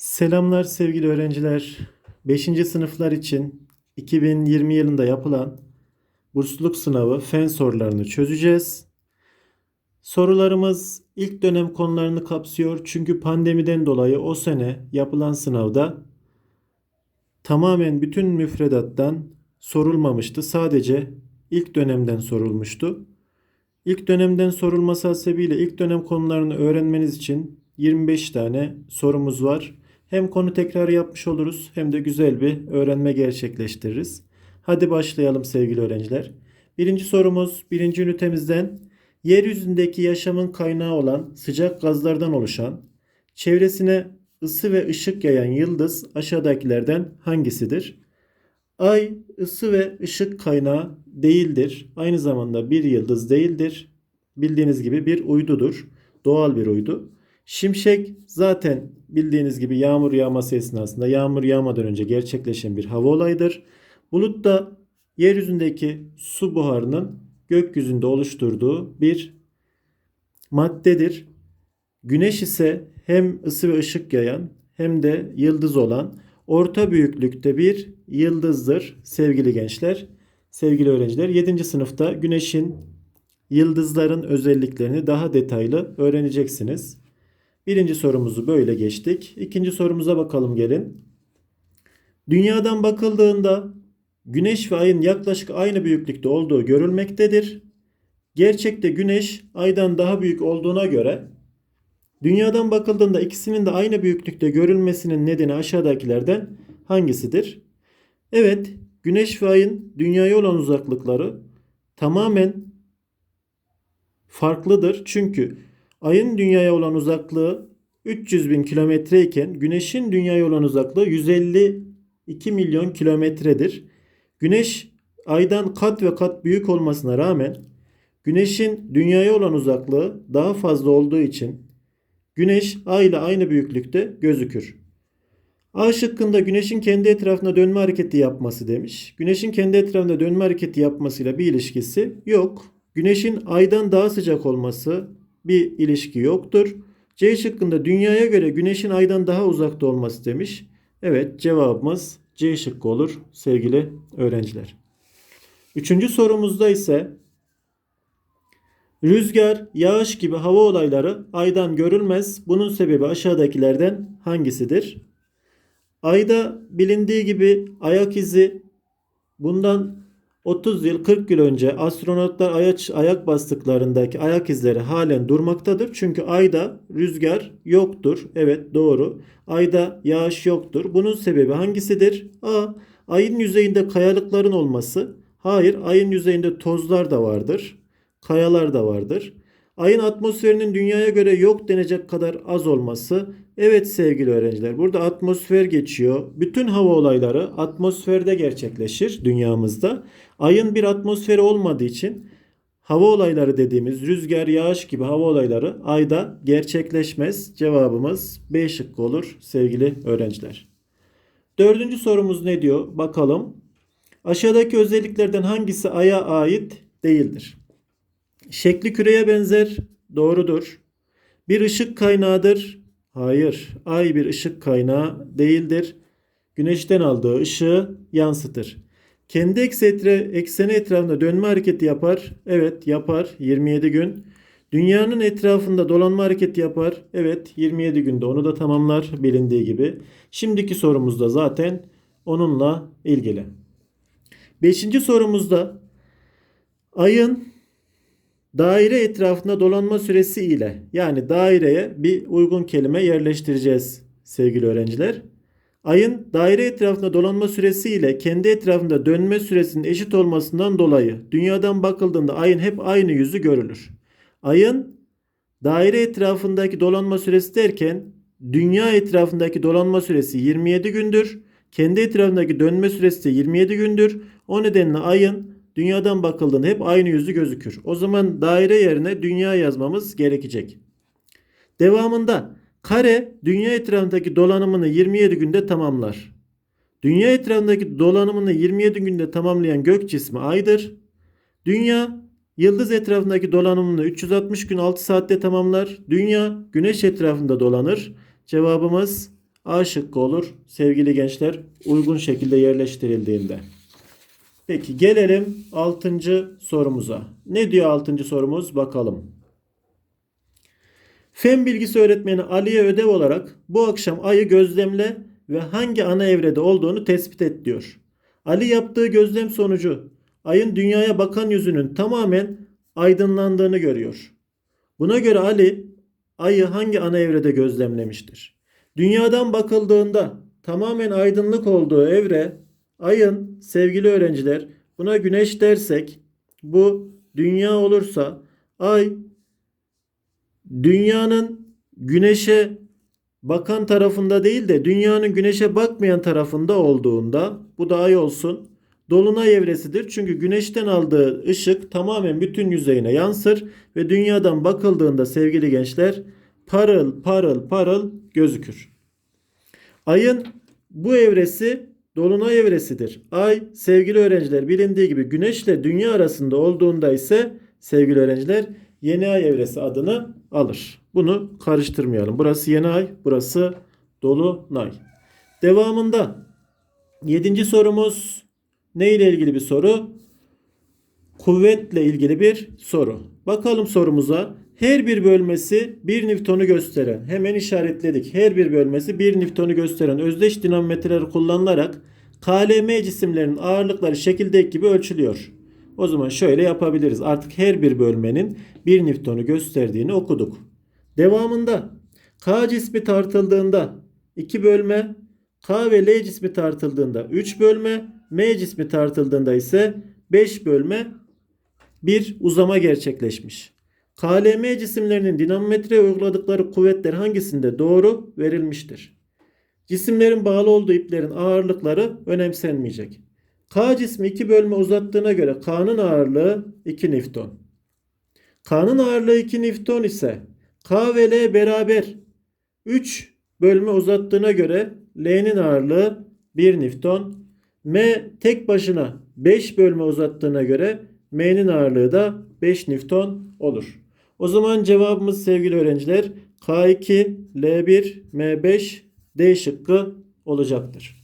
Selamlar sevgili öğrenciler. 5. sınıflar için 2020 yılında yapılan bursluluk sınavı fen sorularını çözeceğiz. Sorularımız ilk dönem konularını kapsıyor çünkü pandemiden dolayı o sene yapılan sınavda tamamen bütün müfredattan sorulmamıştı. Sadece ilk dönemden sorulmuştu. İlk dönemden sorulması hasebiyle ilk dönem konularını öğrenmeniz için 25 tane sorumuz var. Hem konu tekrarı yapmış oluruz hem de güzel bir öğrenme gerçekleştiririz. Hadi başlayalım sevgili öğrenciler. Birinci sorumuz birinci ünitemizden yeryüzündeki yaşamın kaynağı olan sıcak gazlardan oluşan, çevresine ısı ve ışık yayan yıldız aşağıdakilerden hangisidir? Ay ısı ve ışık kaynağı değildir. Aynı zamanda bir yıldız değildir. Bildiğiniz gibi bir uydudur. Doğal bir uydu. Şimşek zaten bildiğiniz gibi yağmur yağması esnasında yağmur yağmadan önce gerçekleşen bir hava olayıdır. Bulut da yeryüzündeki su buharının gökyüzünde oluşturduğu bir maddedir. Güneş ise hem ısı ve ışık yayan hem de yıldız olan orta büyüklükte bir yıldızdır sevgili gençler, sevgili öğrenciler. 7. sınıfta güneşin yıldızların özelliklerini daha detaylı öğreneceksiniz. Birinci sorumuzu böyle geçtik. İkinci sorumuza bakalım gelin. Dünyadan bakıldığında Güneş ve Ay'ın yaklaşık aynı büyüklükte olduğu görülmektedir. Gerçekte Güneş Ay'dan daha büyük olduğuna göre Dünyadan bakıldığında ikisinin de aynı büyüklükte görülmesinin nedeni aşağıdakilerden hangisidir? Evet, Güneş ve Ay'ın Dünya'ya olan uzaklıkları tamamen farklıdır. Çünkü Ay'ın Dünya'ya olan uzaklığı 300 bin kilometre iken Güneş'in Dünya'ya olan uzaklığı 152 milyon kilometredir. Güneş Ay'dan kat ve kat büyük olmasına rağmen Güneş'in Dünya'ya olan uzaklığı daha fazla olduğu için Güneş Ay ile aynı büyüklükte gözükür. A şıkkında Güneş'in kendi etrafında dönme hareketi yapması demiş. Güneş'in kendi etrafında dönme hareketi yapmasıyla bir ilişkisi yok. Güneş'in Ay'dan daha sıcak olması bir ilişki yoktur. C şıkkında dünyaya göre güneşin aydan daha uzakta olması demiş. Evet cevabımız C şıkkı olur sevgili öğrenciler. Üçüncü sorumuzda ise rüzgar, yağış gibi hava olayları aydan görülmez. Bunun sebebi aşağıdakilerden hangisidir? Ayda bilindiği gibi ayak izi bundan 30 yıl 40 yıl önce astronotlar ayak, ayak bastıklarındaki ayak izleri halen durmaktadır. Çünkü ayda rüzgar yoktur. Evet doğru. Ayda yağış yoktur. Bunun sebebi hangisidir? A. Ayın yüzeyinde kayalıkların olması. Hayır, ayın yüzeyinde tozlar da vardır. Kayalar da vardır. Ayın atmosferinin dünyaya göre yok denecek kadar az olması. Evet sevgili öğrenciler burada atmosfer geçiyor. Bütün hava olayları atmosferde gerçekleşir dünyamızda. Ayın bir atmosferi olmadığı için hava olayları dediğimiz rüzgar, yağış gibi hava olayları ayda gerçekleşmez. Cevabımız B şıkkı olur sevgili öğrenciler. Dördüncü sorumuz ne diyor? Bakalım. Aşağıdaki özelliklerden hangisi aya ait değildir? Şekli küreye benzer. Doğrudur. Bir ışık kaynağıdır. Hayır. Ay bir ışık kaynağı değildir. Güneşten aldığı ışığı yansıtır. Kendi ekseni etrafında dönme hareketi yapar. Evet yapar. 27 gün. Dünyanın etrafında dolanma hareketi yapar. Evet 27 günde onu da tamamlar bilindiği gibi. Şimdiki sorumuz da zaten onunla ilgili. Beşinci sorumuzda ayın daire etrafında dolanma süresi ile yani daireye bir uygun kelime yerleştireceğiz sevgili öğrenciler. Ayın daire etrafında dolanma süresi ile kendi etrafında dönme süresinin eşit olmasından dolayı dünyadan bakıldığında ayın hep aynı yüzü görülür. Ayın daire etrafındaki dolanma süresi derken dünya etrafındaki dolanma süresi 27 gündür. Kendi etrafındaki dönme süresi de 27 gündür. O nedenle ayın dünyadan bakıldığında hep aynı yüzü gözükür. O zaman daire yerine dünya yazmamız gerekecek. Devamında kare dünya etrafındaki dolanımını 27 günde tamamlar. Dünya etrafındaki dolanımını 27 günde tamamlayan gök cismi aydır. Dünya yıldız etrafındaki dolanımını 360 gün 6 saatte tamamlar. Dünya güneş etrafında dolanır. Cevabımız A şıkkı olur sevgili gençler uygun şekilde yerleştirildiğinde. Peki gelelim 6. sorumuza. Ne diyor 6. sorumuz bakalım. Fen bilgisi öğretmeni Ali'ye ödev olarak bu akşam ayı gözlemle ve hangi ana evrede olduğunu tespit et diyor. Ali yaptığı gözlem sonucu ayın dünyaya bakan yüzünün tamamen aydınlandığını görüyor. Buna göre Ali ayı hangi ana evrede gözlemlemiştir? Dünyadan bakıldığında tamamen aydınlık olduğu evre ayın sevgili öğrenciler buna güneş dersek bu dünya olursa ay dünyanın güneşe bakan tarafında değil de dünyanın güneşe bakmayan tarafında olduğunda bu da ay olsun. Dolunay evresidir. Çünkü güneşten aldığı ışık tamamen bütün yüzeyine yansır ve dünyadan bakıldığında sevgili gençler parıl parıl parıl gözükür. Ayın bu evresi dolunay evresidir. Ay sevgili öğrenciler bilindiği gibi güneşle dünya arasında olduğunda ise sevgili öğrenciler yeni ay evresi adını alır. Bunu karıştırmayalım. Burası yeni ay, burası dolunay. Devamında 7. sorumuz ne ile ilgili bir soru? Kuvvetle ilgili bir soru. Bakalım sorumuza. Her bir bölmesi 1 Newton'u gösteren, hemen işaretledik. Her bir bölmesi 1 Newton'u gösteren özdeş dinamometreleri kullanılarak KLM cisimlerin ağırlıkları şekildeki gibi ölçülüyor. O zaman şöyle yapabiliriz. Artık her bir bölmenin 1 Newton'u gösterdiğini okuduk. Devamında K cismi tartıldığında 2 bölme, K ve L cismi tartıldığında 3 bölme, M cismi tartıldığında ise 5 bölme bir uzama gerçekleşmiş. KLM cisimlerinin dinamometreye uyguladıkları kuvvetler hangisinde doğru verilmiştir? Cisimlerin bağlı olduğu iplerin ağırlıkları önemsenmeyecek. K cismi 2 bölme uzattığına göre K'nın ağırlığı 2 Newton. K'nın ağırlığı 2 Newton ise K ve L beraber 3 bölme uzattığına göre L'nin ağırlığı 1 Newton. M tek başına 5 bölme uzattığına göre M'nin ağırlığı da 5 Newton olur. O zaman cevabımız sevgili öğrenciler K2, L1, M5, D şıkkı olacaktır.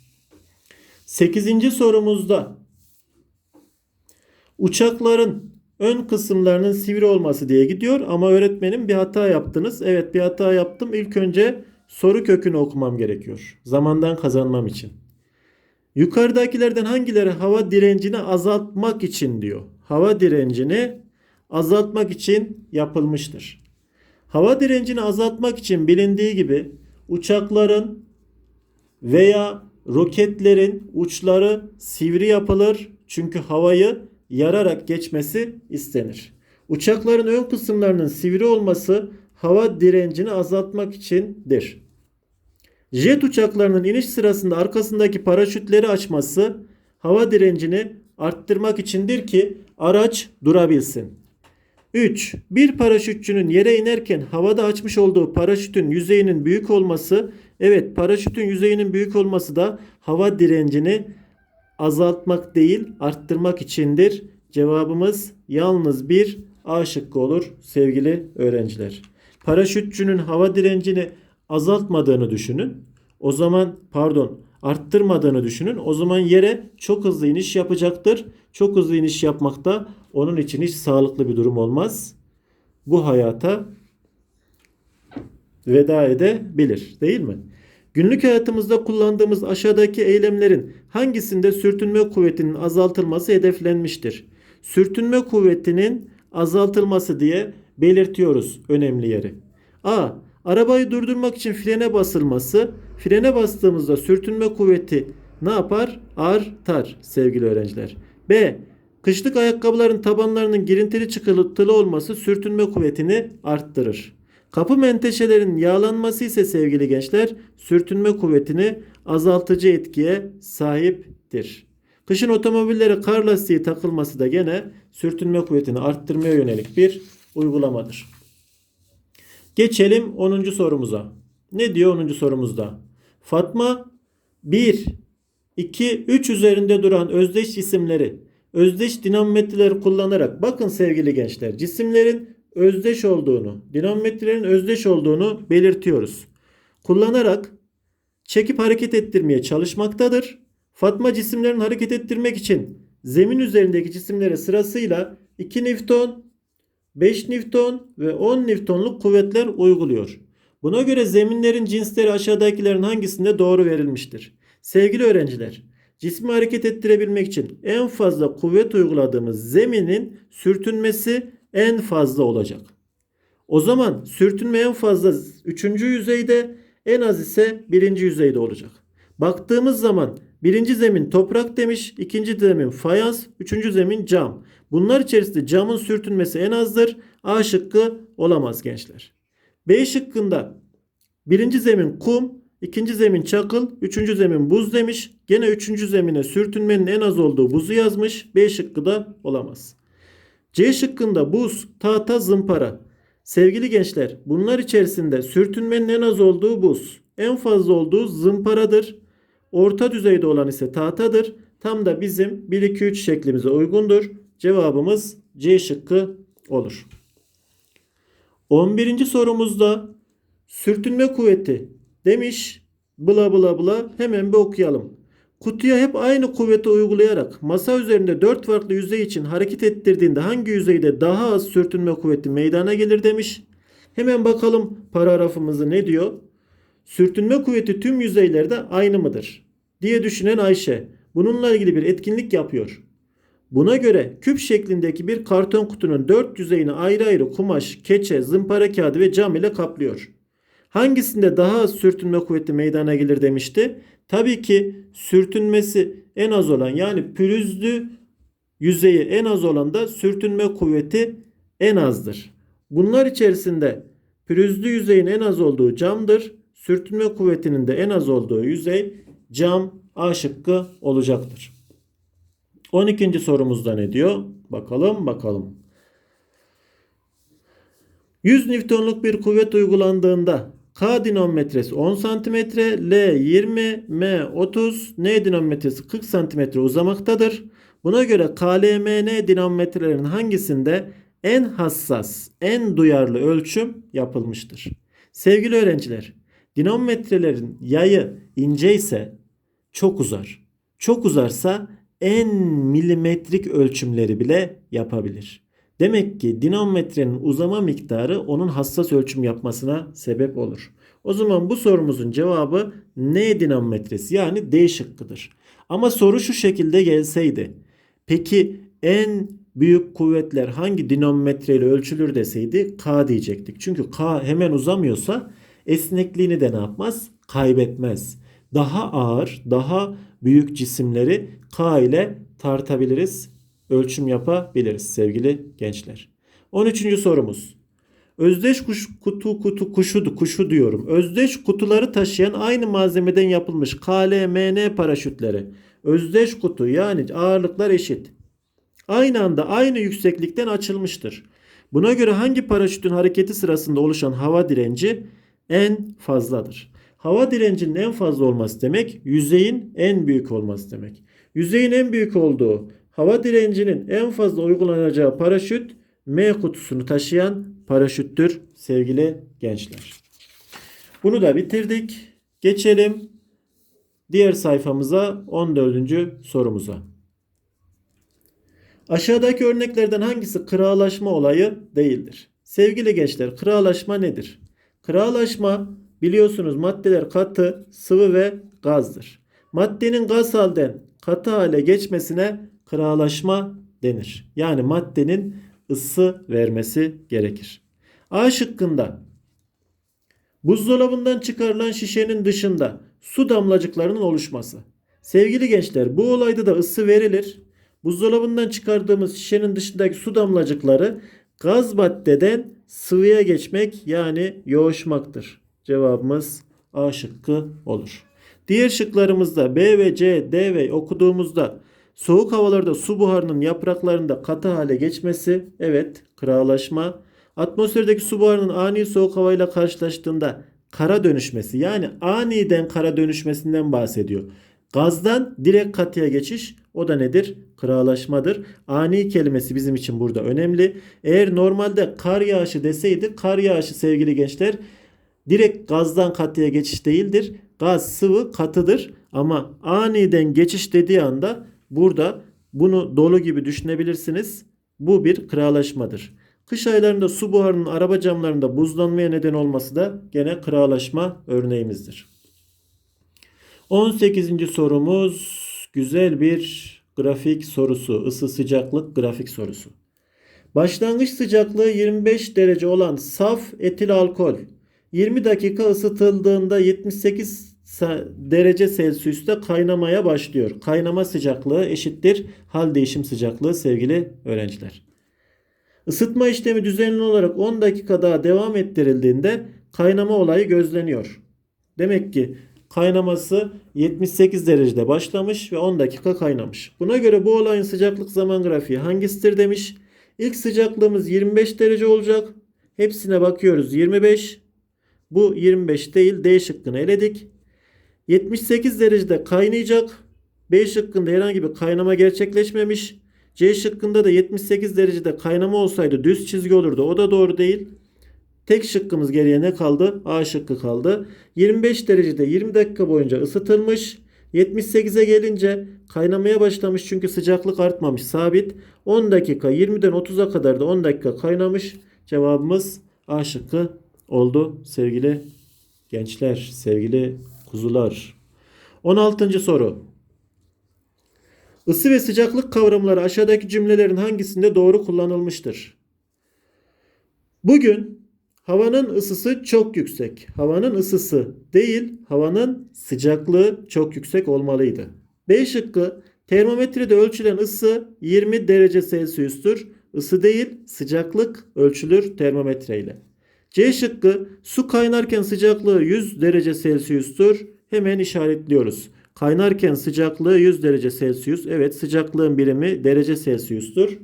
8. sorumuzda uçakların ön kısımlarının sivri olması diye gidiyor ama öğretmenim bir hata yaptınız. Evet bir hata yaptım. İlk önce soru kökünü okumam gerekiyor. Zamandan kazanmam için. Yukarıdakilerden hangileri hava direncini azaltmak için diyor. Hava direncini azaltmak için yapılmıştır. Hava direncini azaltmak için bilindiği gibi uçakların veya roketlerin uçları sivri yapılır çünkü havayı yararak geçmesi istenir. Uçakların ön kısımlarının sivri olması hava direncini azaltmak içindir. Jet uçaklarının iniş sırasında arkasındaki paraşütleri açması hava direncini arttırmak içindir ki araç durabilsin. 3. Bir paraşütçünün yere inerken havada açmış olduğu paraşütün yüzeyinin büyük olması, evet paraşütün yüzeyinin büyük olması da hava direncini azaltmak değil arttırmak içindir. Cevabımız yalnız bir A şıkkı olur sevgili öğrenciler. Paraşütçünün hava direncini azaltmadığını düşünün. O zaman pardon arttırmadığını düşünün. O zaman yere çok hızlı iniş yapacaktır. Çok hızlı iniş yapmakta onun için hiç sağlıklı bir durum olmaz. Bu hayata veda edebilir değil mi? Günlük hayatımızda kullandığımız aşağıdaki eylemlerin hangisinde sürtünme kuvvetinin azaltılması hedeflenmiştir? Sürtünme kuvvetinin azaltılması diye belirtiyoruz önemli yeri. A. Arabayı durdurmak için frene basılması. Frene bastığımızda sürtünme kuvveti ne yapar? Artar sevgili öğrenciler. B. Kışlık ayakkabıların tabanlarının girintili çıkıntılı olması sürtünme kuvvetini arttırır. Kapı menteşelerinin yağlanması ise sevgili gençler sürtünme kuvvetini azaltıcı etkiye sahiptir. Kışın otomobillere kar lastiği takılması da gene sürtünme kuvvetini arttırmaya yönelik bir uygulamadır. Geçelim 10. sorumuza. Ne diyor 10. sorumuzda? Fatma 1, 2, 3 üzerinde duran özdeş isimleri özdeş dinamometreleri kullanarak bakın sevgili gençler cisimlerin özdeş olduğunu, dinamometrelerin özdeş olduğunu belirtiyoruz. Kullanarak çekip hareket ettirmeye çalışmaktadır. Fatma cisimlerini hareket ettirmek için zemin üzerindeki cisimlere sırasıyla 2 Newton, 5 Newton ve 10 Newtonluk kuvvetler uyguluyor. Buna göre zeminlerin cinsleri aşağıdakilerin hangisinde doğru verilmiştir? Sevgili öğrenciler, cismi hareket ettirebilmek için en fazla kuvvet uyguladığımız zeminin sürtünmesi en fazla olacak. O zaman sürtünme en fazla 3. yüzeyde, en az ise 1. yüzeyde olacak. Baktığımız zaman birinci zemin toprak demiş, ikinci zemin fayans, üçüncü zemin cam. Bunlar içerisinde camın sürtünmesi en azdır. A şıkkı olamaz gençler. B şıkkında birinci zemin kum, ikinci zemin çakıl, üçüncü zemin buz demiş. Gene üçüncü zemine sürtünmenin en az olduğu buzu yazmış. B şıkkı da olamaz. C şıkkında buz, tahta, zımpara. Sevgili gençler bunlar içerisinde sürtünmenin en az olduğu buz, en fazla olduğu zımparadır. Orta düzeyde olan ise tahtadır. Tam da bizim 1-2-3 şeklimize uygundur. Cevabımız C şıkkı olur. 11. sorumuzda sürtünme kuvveti demiş. Bla bla bla hemen bir okuyalım. Kutuya hep aynı kuvveti uygulayarak masa üzerinde 4 farklı yüzey için hareket ettirdiğinde hangi yüzeyde daha az sürtünme kuvveti meydana gelir demiş. Hemen bakalım paragrafımızı ne diyor? Sürtünme kuvveti tüm yüzeylerde aynı mıdır? diye düşünen Ayşe bununla ilgili bir etkinlik yapıyor. Buna göre küp şeklindeki bir karton kutunun dört yüzeyini ayrı ayrı kumaş, keçe, zımpara kağıdı ve cam ile kaplıyor. Hangisinde daha az sürtünme kuvveti meydana gelir demişti. Tabii ki sürtünmesi en az olan yani pürüzlü yüzeyi en az olan da sürtünme kuvveti en azdır. Bunlar içerisinde pürüzlü yüzeyin en az olduğu camdır. Sürtünme kuvvetinin de en az olduğu yüzey cam A şıkkı olacaktır. 12. sorumuzda ne diyor? Bakalım bakalım. 100 Newton'luk bir kuvvet uygulandığında K dinamometresi 10 cm, L 20, M 30, N dinamometresi 40 cm uzamaktadır. Buna göre KLMN dinamometrelerinin hangisinde en hassas, en duyarlı ölçüm yapılmıştır? Sevgili öğrenciler, dinamometrelerin yayı ince ise çok uzar. Çok uzarsa en milimetrik ölçümleri bile yapabilir. Demek ki dinamometrenin uzama miktarı onun hassas ölçüm yapmasına sebep olur. O zaman bu sorumuzun cevabı N dinamometresi yani D şıkkıdır. Ama soru şu şekilde gelseydi. Peki en büyük kuvvetler hangi dinamometre ile ölçülür deseydi K diyecektik. Çünkü K hemen uzamıyorsa esnekliğini de ne yapmaz? Kaybetmez. Daha ağır, daha büyük cisimleri K ile tartabiliriz, ölçüm yapabiliriz sevgili gençler. 13. sorumuz. Özdeş kuş, kutu kutu kuşu kuşu diyorum. Özdeş kutuları taşıyan aynı malzemeden yapılmış KLMN paraşütleri. Özdeş kutu yani ağırlıklar eşit. Aynı anda aynı yükseklikten açılmıştır. Buna göre hangi paraşütün hareketi sırasında oluşan hava direnci en fazladır? Hava direncinin en fazla olması demek yüzeyin en büyük olması demek. Yüzeyin en büyük olduğu hava direncinin en fazla uygulanacağı paraşüt M kutusunu taşıyan paraşüttür sevgili gençler. Bunu da bitirdik. Geçelim diğer sayfamıza 14. sorumuza. Aşağıdaki örneklerden hangisi kırağlaşma olayı değildir? Sevgili gençler kırağlaşma nedir? Kırağlaşma biliyorsunuz maddeler katı, sıvı ve gazdır. Maddenin gaz halden katı hale geçmesine kırağlaşma denir. Yani maddenin ısı vermesi gerekir. A şıkkında buzdolabından çıkarılan şişenin dışında su damlacıklarının oluşması. Sevgili gençler bu olayda da ısı verilir. Buzdolabından çıkardığımız şişenin dışındaki su damlacıkları gaz maddeden sıvıya geçmek yani yoğuşmaktır. Cevabımız A şıkkı olur. Diğer şıklarımızda B ve C, D ve okuduğumuzda soğuk havalarda su buharının yapraklarında katı hale geçmesi evet kırağlaşma. Atmosferdeki su buharının ani soğuk havayla karşılaştığında kara dönüşmesi yani aniden kara dönüşmesinden bahsediyor. Gazdan direkt katıya geçiş o da nedir? Kırağlaşmadır. Ani kelimesi bizim için burada önemli. Eğer normalde kar yağışı deseydi kar yağışı sevgili gençler direkt gazdan katıya geçiş değildir. Gaz sıvı katıdır ama aniden geçiş dediği anda burada bunu dolu gibi düşünebilirsiniz. Bu bir kıralaşmadır. Kış aylarında su buharının araba camlarında buzlanmaya neden olması da gene kıralaşma örneğimizdir. 18. sorumuz güzel bir grafik sorusu. Isı sıcaklık grafik sorusu. Başlangıç sıcaklığı 25 derece olan saf etil alkol 20 dakika ısıtıldığında 78 sa- derece Celsius'ta kaynamaya başlıyor. Kaynama sıcaklığı eşittir hal değişim sıcaklığı sevgili öğrenciler. Isıtma işlemi düzenli olarak 10 dakika daha devam ettirildiğinde kaynama olayı gözleniyor. Demek ki kaynaması 78 derecede başlamış ve 10 dakika kaynamış. Buna göre bu olayın sıcaklık zaman grafiği hangisidir demiş. İlk sıcaklığımız 25 derece olacak. Hepsine bakıyoruz 25. Bu 25 değil D şıkkını eledik. 78 derecede kaynayacak. B şıkkında herhangi bir kaynama gerçekleşmemiş. C şıkkında da 78 derecede kaynama olsaydı düz çizgi olurdu. O da doğru değil. Tek şıkkımız geriye ne kaldı? A şıkkı kaldı. 25 derecede 20 dakika boyunca ısıtılmış. 78'e gelince kaynamaya başlamış çünkü sıcaklık artmamış sabit. 10 dakika 20'den 30'a kadar da 10 dakika kaynamış. Cevabımız A şıkkı oldu sevgili gençler, sevgili kuzular. 16. soru. Isı ve sıcaklık kavramları aşağıdaki cümlelerin hangisinde doğru kullanılmıştır? Bugün havanın ısısı çok yüksek. Havanın ısısı değil, havanın sıcaklığı çok yüksek olmalıydı. B şıkkı termometrede ölçülen ısı 20 derece Celsius'tur. Isı değil, sıcaklık ölçülür termometreyle. C şıkkı su kaynarken sıcaklığı 100 derece Celsius'tur. Hemen işaretliyoruz. Kaynarken sıcaklığı 100 derece Celsius. Evet sıcaklığın birimi derece Celsius'tur.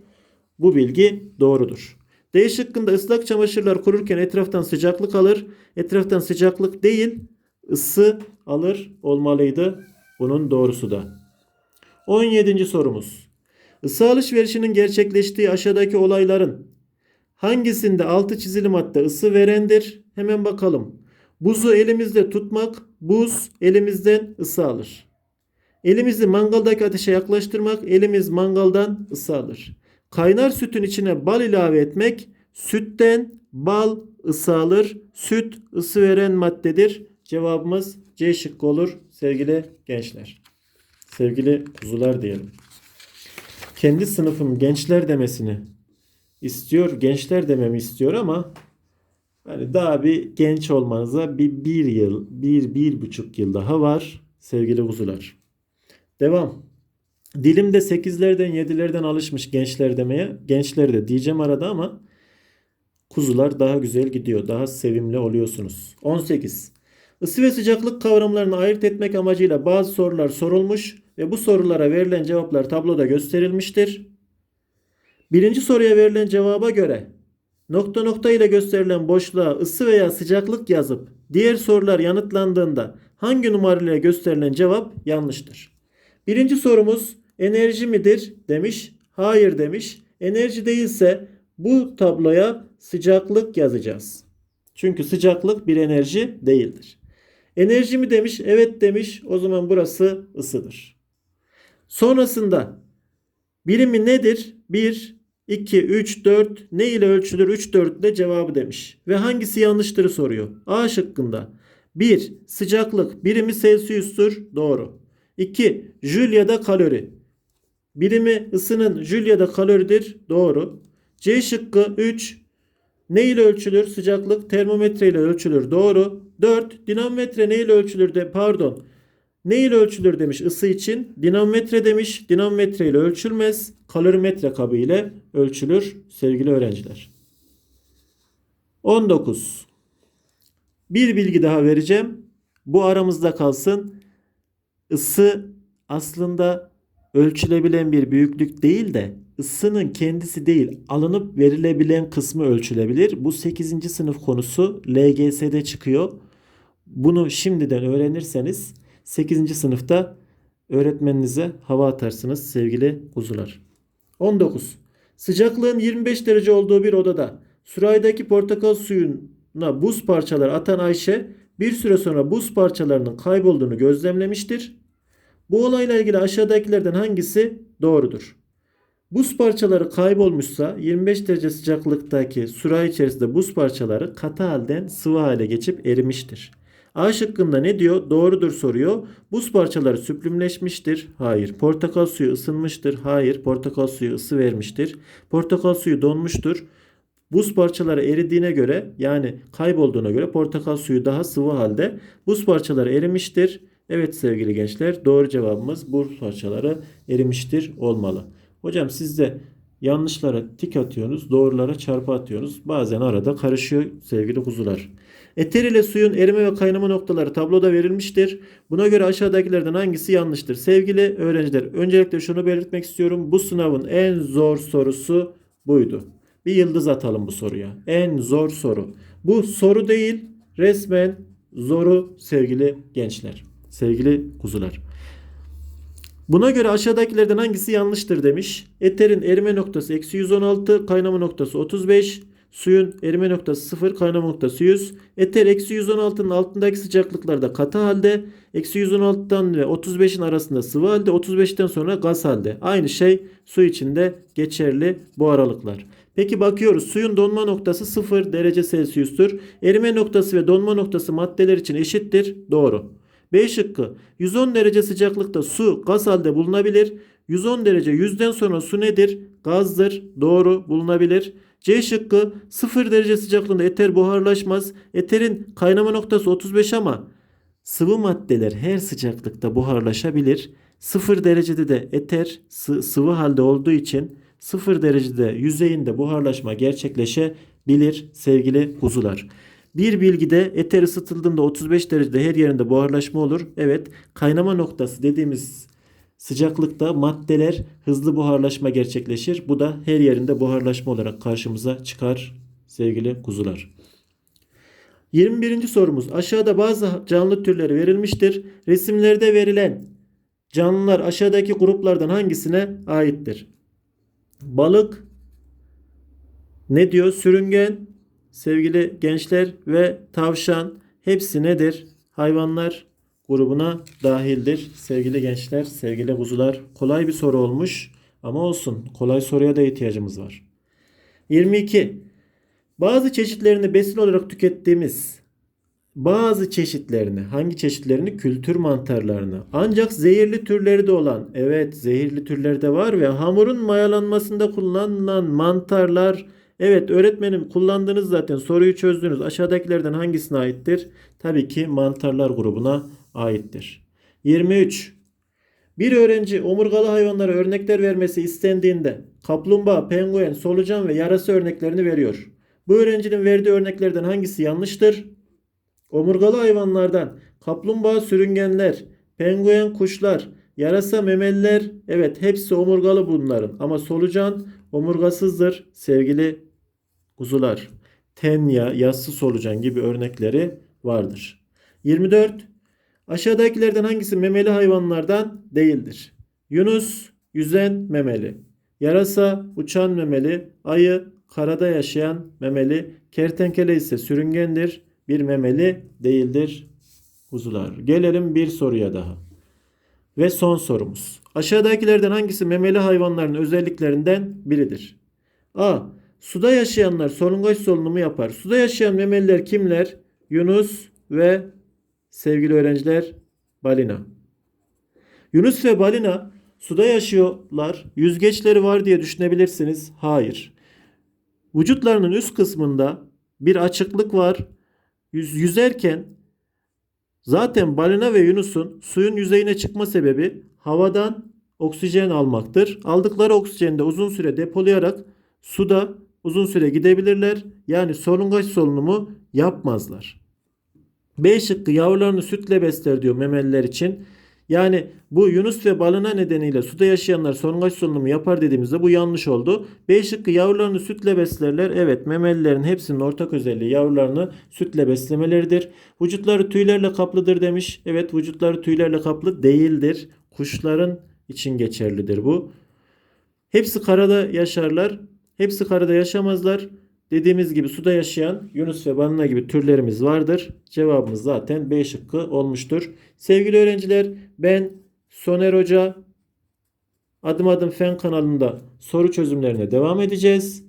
Bu bilgi doğrudur. D şıkkında ıslak çamaşırlar kururken etraftan sıcaklık alır. Etraftan sıcaklık değil ısı alır olmalıydı. Bunun doğrusu da. 17. sorumuz. Isı alışverişinin gerçekleştiği aşağıdaki olayların hangisinde altı çizili madde ısı verendir? Hemen bakalım. Buzu elimizde tutmak, buz elimizden ısı alır. Elimizi mangaldaki ateşe yaklaştırmak, elimiz mangaldan ısı alır. Kaynar sütün içine bal ilave etmek, sütten bal ısı alır. Süt ısı veren maddedir. Cevabımız C şıkkı olur sevgili gençler. Sevgili kuzular diyelim. Kendi sınıfım gençler demesini istiyor, gençler dememi istiyor ama hani daha bir genç olmanıza bir, bir yıl, bir, bir buçuk yıl daha var sevgili kuzular. Devam. Dilimde 8'lerden 7'lerden alışmış gençler demeye. Gençler de diyeceğim arada ama kuzular daha güzel gidiyor. Daha sevimli oluyorsunuz. 18. Isı ve sıcaklık kavramlarını ayırt etmek amacıyla bazı sorular sorulmuş ve bu sorulara verilen cevaplar tabloda gösterilmiştir. Birinci soruya verilen cevaba göre nokta nokta ile gösterilen boşluğa ısı veya sıcaklık yazıp diğer sorular yanıtlandığında hangi numarayla gösterilen cevap yanlıştır? Birinci sorumuz enerji midir demiş. Hayır demiş. Enerji değilse bu tabloya sıcaklık yazacağız. Çünkü sıcaklık bir enerji değildir. Enerji mi demiş? Evet demiş. O zaman burası ısıdır. Sonrasında birimi nedir? 1, 2, 3, 4 ne ile ölçülür? 3, 4 ile cevabı demiş. Ve hangisi yanlıştır soruyor. A şıkkında. 1. Sıcaklık birimi Celsius'tur. Doğru. 2. Joule ya da kalori. Birimi ısının Joule ya da kaloridir. Doğru. C şıkkı 3. Ne ile ölçülür? Sıcaklık termometre ile ölçülür. Doğru. 4. Dinamometre ne ile ölçülür de pardon. Ne ile ölçülür demiş ısı için. Dinamometre demiş. Dinamometre ile ölçülmez. Kalorimetre kabı ile ölçülür sevgili öğrenciler. 19. Bir bilgi daha vereceğim. Bu aramızda kalsın. Isı aslında ölçülebilen bir büyüklük değil de ısının kendisi değil alınıp verilebilen kısmı ölçülebilir. Bu 8. sınıf konusu LGS'de çıkıyor. Bunu şimdiden öğrenirseniz 8. sınıfta öğretmeninize hava atarsınız sevgili kuzular. 19. Sıcaklığın 25 derece olduğu bir odada sürahideki portakal suyun suyuna buz parçaları atan Ayşe bir süre sonra buz parçalarının kaybolduğunu gözlemlemiştir. Bu olayla ilgili aşağıdakilerden hangisi doğrudur? Buz parçaları kaybolmuşsa 25 derece sıcaklıktaki sürahi içerisinde buz parçaları katı halden sıvı hale geçip erimiştir. A şıkkında ne diyor? Doğrudur soruyor. Buz parçaları süplümleşmiştir. Hayır. Portakal suyu ısınmıştır. Hayır. Portakal suyu ısı vermiştir. Portakal suyu donmuştur. Buz parçaları eridiğine göre yani kaybolduğuna göre portakal suyu daha sıvı halde. Buz parçaları erimiştir. Evet sevgili gençler doğru cevabımız buz parçaları erimiştir olmalı. Hocam siz de yanlışlara tik atıyorsunuz, doğrulara çarpı atıyorsunuz. Bazen arada karışıyor sevgili kuzular. Eter ile suyun erime ve kaynama noktaları tabloda verilmiştir. Buna göre aşağıdakilerden hangisi yanlıştır? Sevgili öğrenciler, öncelikle şunu belirtmek istiyorum. Bu sınavın en zor sorusu buydu. Bir yıldız atalım bu soruya. En zor soru. Bu soru değil, resmen zoru sevgili gençler. Sevgili kuzular. Buna göre aşağıdakilerden hangisi yanlıştır demiş. Eterin erime noktası eksi 116, kaynama noktası 35, suyun erime noktası 0, kaynama noktası 100. Eter eksi 116'nın altındaki sıcaklıklarda katı halde, eksi 116'dan ve 35'in arasında sıvı halde, 35'ten sonra gaz halde. Aynı şey su içinde geçerli bu aralıklar. Peki bakıyoruz suyun donma noktası 0 derece Celsius'tur. Erime noktası ve donma noktası maddeler için eşittir. Doğru. B şıkkı 110 derece sıcaklıkta su gaz halde bulunabilir. 110 derece yüzden sonra su nedir? Gazdır. Doğru bulunabilir. C şıkkı 0 derece sıcaklığında eter buharlaşmaz. Eterin kaynama noktası 35 ama sıvı maddeler her sıcaklıkta buharlaşabilir. 0 derecede de eter sı- sıvı halde olduğu için 0 derecede yüzeyinde buharlaşma gerçekleşebilir sevgili kuzular. Bir bilgide eter ısıtıldığında 35 derecede her yerinde buharlaşma olur. Evet kaynama noktası dediğimiz sıcaklıkta maddeler hızlı buharlaşma gerçekleşir. Bu da her yerinde buharlaşma olarak karşımıza çıkar sevgili kuzular. 21. sorumuz. Aşağıda bazı canlı türleri verilmiştir. Resimlerde verilen canlılar aşağıdaki gruplardan hangisine aittir? Balık, ne diyor? Sürüngen, sevgili gençler ve tavşan hepsi nedir? Hayvanlar grubuna dahildir. Sevgili gençler, sevgili kuzular. Kolay bir soru olmuş ama olsun. Kolay soruya da ihtiyacımız var. 22. Bazı çeşitlerini besin olarak tükettiğimiz bazı çeşitlerini, hangi çeşitlerini? Kültür mantarlarını. Ancak zehirli türleri de olan, evet zehirli türleri de var ve hamurun mayalanmasında kullanılan mantarlar, evet öğretmenim kullandınız zaten soruyu çözdünüz. Aşağıdakilerden hangisine aittir? Tabii ki mantarlar grubuna aittir. 23. Bir öğrenci omurgalı hayvanlara örnekler vermesi istendiğinde kaplumbağa, penguen, solucan ve yarası örneklerini veriyor. Bu öğrencinin verdiği örneklerden hangisi yanlıştır? Omurgalı hayvanlardan kaplumbağa sürüngenler, penguen kuşlar, yarasa memeliler evet hepsi omurgalı bunların ama solucan omurgasızdır sevgili kuzular. Tenya, yassı solucan gibi örnekleri vardır. 24. Aşağıdakilerden hangisi memeli hayvanlardan değildir? Yunus yüzen memeli. Yarasa uçan memeli. Ayı karada yaşayan memeli. Kertenkele ise sürüngendir. Bir memeli değildir kuzular. Gelelim bir soruya daha. Ve son sorumuz. Aşağıdakilerden hangisi memeli hayvanların özelliklerinden biridir? A. Suda yaşayanlar solungaç solunumu yapar. Suda yaşayan memeliler kimler? Yunus ve sevgili öğrenciler balina. Yunus ve balina suda yaşıyorlar. Yüzgeçleri var diye düşünebilirsiniz. Hayır. Vücutlarının üst kısmında bir açıklık var. Yüz, yüzerken zaten balina ve yunus'un suyun yüzeyine çıkma sebebi havadan oksijen almaktır. Aldıkları oksijeni de uzun süre depolayarak suda uzun süre gidebilirler. Yani solungaç solunumu yapmazlar. B şıkkı yavrularını sütle besler diyor memeliler için. Yani bu yunus ve balina nedeniyle suda yaşayanlar solungaç solunumu yapar dediğimizde bu yanlış oldu. B şıkkı yavrularını sütle beslerler. Evet memelilerin hepsinin ortak özelliği yavrularını sütle beslemeleridir. Vücutları tüylerle kaplıdır demiş. Evet vücutları tüylerle kaplı değildir. Kuşların için geçerlidir bu. Hepsi karada yaşarlar. Hepsi karada yaşamazlar. Dediğimiz gibi suda yaşayan yunus ve balina gibi türlerimiz vardır. Cevabımız zaten B şıkkı olmuştur. Sevgili öğrenciler ben Soner Hoca Adım Adım Fen kanalında soru çözümlerine devam edeceğiz.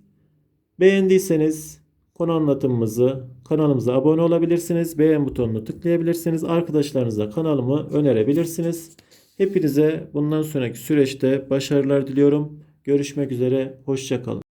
Beğendiyseniz konu anlatımımızı kanalımıza abone olabilirsiniz. Beğen butonunu tıklayabilirsiniz. Arkadaşlarınıza kanalımı önerebilirsiniz. Hepinize bundan sonraki süreçte başarılar diliyorum. Görüşmek üzere. Hoşçakalın.